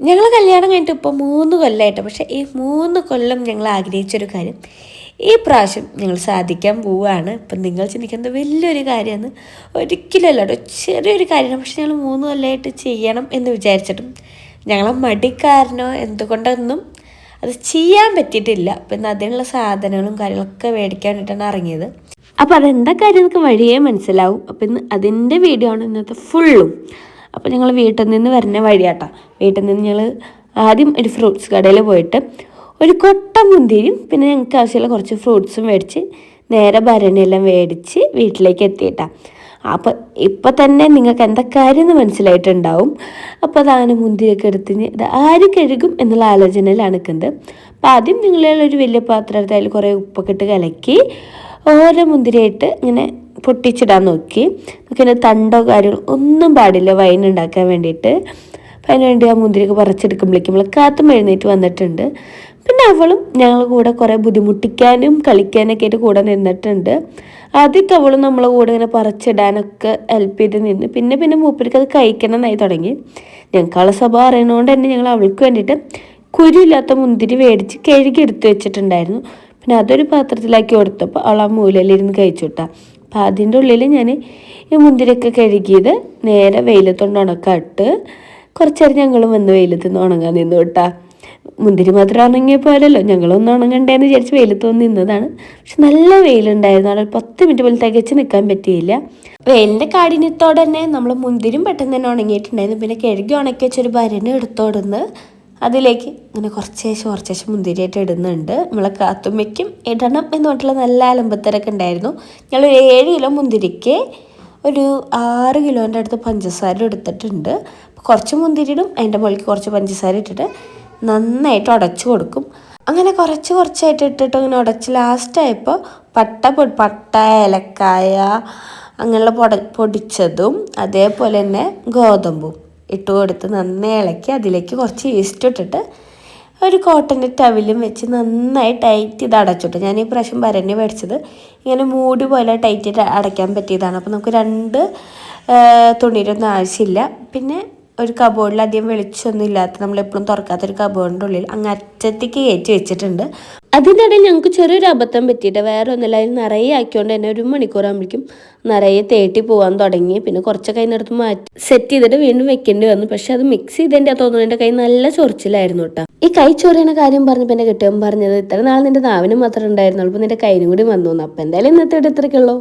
ഞങ്ങൾ കല്യാണം കഴിഞ്ഞിട്ട് ഇപ്പോൾ മൂന്ന് കൊല്ലമായിട്ട് പക്ഷേ ഈ മൂന്ന് കൊല്ലം ഞങ്ങൾ ആഗ്രഹിച്ചൊരു കാര്യം ഈ പ്രാവശ്യം ഞങ്ങൾ സാധിക്കാൻ പോവുകയാണ് ഇപ്പം നിങ്ങൾ ചിന്തിക്കുന്നത് വലിയൊരു കാര്യമാണ്. ഒരിക്കലല്ല ചെറിയൊരു കാര്യമാണ്. പക്ഷെ ഞങ്ങൾ മൂന്ന് കൊല്ലമായിട്ട് ചെയ്യണം എന്ന് വിചാരിച്ചിട്ടും ഞങ്ങളെ മടിക്കാരനോ എന്തുകൊണ്ടൊന്നും അത് ചെയ്യാൻ പറ്റിയിട്ടില്ല. പിന്നെ അതിനുള്ള സാധനങ്ങളും കാര്യങ്ങളൊക്കെ മേടിക്കാൻ വേണ്ടിയിട്ടാണ് ഇറങ്ങിയത്. അപ്പോൾ അതെന്താ കാര്യം നമുക്ക് വഴിയേ മനസ്സിലാവും. അപ്പം ഇന്ന് അതിന്റെ വീഡിയോ ആണ് ഇന്നത്തെ ഫുള്ളും അപ്പോൾ ഞങ്ങൾ വീട്ടിൽ നിന്ന് വരുന്ന വഴിയാട്ടോ. വീട്ടിൽ നിന്ന് ഞങ്ങൾ ആദ്യം ഒരു ഫ്രൂട്ട്സ് കടയിൽ പോയിട്ട് ഒരു കൊട്ട മുന്തിരിയും പിന്നെ ഞങ്ങൾക്ക് ആവശ്യമുള്ള കുറച്ച് ഫ്രൂട്ട്സും മേടിച്ച് നേരെ ഭരണിയെല്ലാം മേടിച്ച് വീട്ടിലേക്ക് എത്തിയിട്ടാണ് അപ്പോൾ ഇപ്പം തന്നെ നിങ്ങൾക്ക് എന്താ കാര്യം എന്ന് മനസ്സിലായിട്ടുണ്ടാവും. അപ്പോൾ അതാണ് മുന്തിരിയൊക്കെ എടുത്ത് ഇത് ആര് കഴുകും എന്നുള്ള ആലോചനയിലാണ് നിൽക്കുന്നത്. അപ്പോൾ ആദ്യം നിങ്ങളൊരു വലിയ പാത്രം എടുത്ത് അതിൽ കുറേ ഉപ്പൊക്കെ ഇട്ട് കലക്കി ഓരോ മുന്തിരിയായിട്ട് ഇങ്ങനെ പൊട്ടിച്ചിടാൻ നോക്കി. നമുക്കിങ്ങനെ തണ്ടോ കാര്യങ്ങളോ ഒന്നും പാടില്ല. വൈൻ ഉണ്ടാക്കാൻ വേണ്ടിയിട്ട്. അപ്പം അതിന് വേണ്ടി ആ മുന്തിരിയൊക്കെ പറിച്ചെടുക്കുമ്പോഴേക്കും നമ്മൾ കാത്തും എഴുന്നേറ്റ് വന്നിട്ടുണ്ട്. പിന്നെ അവളും ഞങ്ങളുടെ കൂടെ കുറേ ബുദ്ധിമുട്ടിക്കാനും കളിക്കാനൊക്കെ ആയിട്ട് കൂടെ നിന്നിട്ടുണ്ട്. ആദ്യമൊക്കെ അവളും നമ്മളെ കൂടെ ഇങ്ങനെ പറിച്ചിടാനൊക്കെ ഹെൽപ്പ് ചെയ്ത് നിന്ന്. പിന്നെ പിന്നെ മൂപ്പർക്ക് അത് കഴിക്കണമെന്നായി തുടങ്ങി. ഞങ്ങൾക്കുള്ള സ്വഭാവം അറിയണോണ്ട് തന്നെ ഞങ്ങൾ അവൾക്ക് വേണ്ടിയിട്ട് കുരുയില്ലാത്ത മുന്തിരി മേടിച്ച് കഴുകി എടുത്തു വെച്ചിട്ടുണ്ടായിരുന്നു. പിന്നെ അതൊരു പാത്രത്തിലാക്കി കൊടുത്തപ്പോൾ അവൾ ആ മൂലയിലിരുന്ന് കഴിച്ചു അപ്പം അതിന്റെ ഉള്ളിൽ ഞാൻ ഈ മുന്തിരിയൊക്കെ കഴുകിയത് നേരെ വെയിലത്തോണ്ട് ഉണക്കാട്ട് കുറച്ചേരം ഞങ്ങളും വന്ന് വെയിലത്ത് നിന്ന് ഉണങ്ങാൻ നിന്നു കേട്ടാ. മുന്തിരി മാത്രം ഉണങ്ങിയ പോലല്ലോ ഞങ്ങളൊന്നും ഉണങ്ങണ്ടേന്ന് വിചാരിച്ച് വെയിലത്ത് വന്ന് നിന്നതാണ്. പക്ഷെ നല്ല വെയിലുണ്ടായിരുന്നു അവിടെ പത്ത് മിനിറ്റ് പോലും തികച്ച് നിൽക്കാൻ പറ്റിയില്ല. വെയിലിന്റെ കാഠിന്യത്തോടെ തന്നെ നമ്മൾ മുന്തിരിയും പെട്ടെന്ന് തന്നെ ഉണങ്ങിയിട്ടുണ്ടായിരുന്നു. പിന്നെ കഴുകി ഉണക്കി വെച്ചൊരു ഭരണി എടുത്തോടുന്ന് അതിലേക്ക് ഇങ്ങനെ കുറച്ചേശം കുറച്ചേശം മുന്തിരിയായിട്ട് ഇടുന്നുണ്ട്. നമ്മളെ കാത്തുമ്മയ്ക്കും ഇടണം എന്ന് പറഞ്ഞിട്ടുള്ള നല്ല അലമ്പത്തരൊക്കെ ഉണ്ടായിരുന്നു. ഞങ്ങളൊരു ഏഴ് കിലോ മുന്തിരിക്ക് ഒരു ആറ് കിലോന്റെ അടുത്ത് പഞ്ചസാര എടുത്തിട്ടുണ്ട്. കുറച്ച് മുന്തിരി ഇടും അതിന്റെ മുകളിൽ കുറച്ച് പഞ്ചസാര ഇട്ടിട്ട് നന്നായിട്ട് ഉടച്ചു കൊടുക്കും. അങ്ങനെ കുറച്ച് കുറച്ചായിട്ട് ഇട്ടിട്ട് ഇങ്ങനെ ഉടച്ച് ലാസ്റ്റായപ്പോൾ പട്ട പട്ട ഏലക്കായ അങ്ങനെയുള്ള പൊട പൊടിച്ചതും അതേപോലെ തന്നെ ഗോതമ്പും. ഇട്ട് കൊടുത്ത് നന്നായി ഇളക്കി അതിലേക്ക് കുറച്ച് ഈസ്റ്റ് ഇട്ടിട്ട് ഒരു കോട്ടന്റെ ടവിലും വെച്ച് നന്നായി ടൈറ്റ് ചെയ്ത് അടച്ചിട്ടു. ഞാൻ ഈ പ്രാവശ്യം ഭരണി മേടിച്ചത് ഇങ്ങനെ മൂടി പോലെ ടൈറ്റ് അടയ്ക്കാൻ പറ്റിയതാണ്. അപ്പോൾ നമുക്ക് രണ്ട് തുണിയിലൊന്നും ആവശ്യമില്ല. പിന്നെ ഒരു കബോർഡിൽ അധികം വെളിച്ചൊന്നും ഇല്ലാത്ത നമ്മളെപ്പോഴും തുറക്കാത്ത ഒരു കബോർഡിന്റെ ഉള്ളിൽ അങ്ങ് അറ്റത്തേക്ക് കയറ്റി വെച്ചിട്ടുണ്ട്. അതിനിടയിൽ ഞങ്ങൾക്ക് ചെറിയൊരു അബദ്ധം പറ്റിയിട്ട് വേറെ ഒന്നുമില്ല അതിൽ നിറയെ ആക്കിയോണ്ട് തന്നെ ഒരു മണിക്കൂർ ആകുമ്പോഴേക്കും നിറയെ തേട്ടി പോകാൻ തുടങ്ങി. പിന്നെ കുറച്ച് കൈന്നെടുത്ത് മാറ്റി സെറ്റ് ചെയ്തിട്ട് വീണ്ടും വെക്കേണ്ടി വന്നു. പക്ഷെ അത് മിക്സ് ചെയ്തതിന്റെ തോന്നുന്നു എന്റെ കൈ നല്ല ചൊറിച്ചിലായിരുന്നു കേട്ടോ. ഈ കൈ ചൊറിയണ കാര്യം പറഞ്ഞപ്പോൾ എന്റെ കെട്ടിയവൻ പറഞ്ഞത് ഇത്ര നാൾ നിന്റെ നാവിന് മാത്രം ഉണ്ടായിരുന്നുള്ളൂ അപ്പോൾ നിന്റെ കൈനും കൂടി വന്നു അപ്പം എന്തായാലും ഇന്നത്തെ ഇടത്രയ്ക്കുള്ളൂ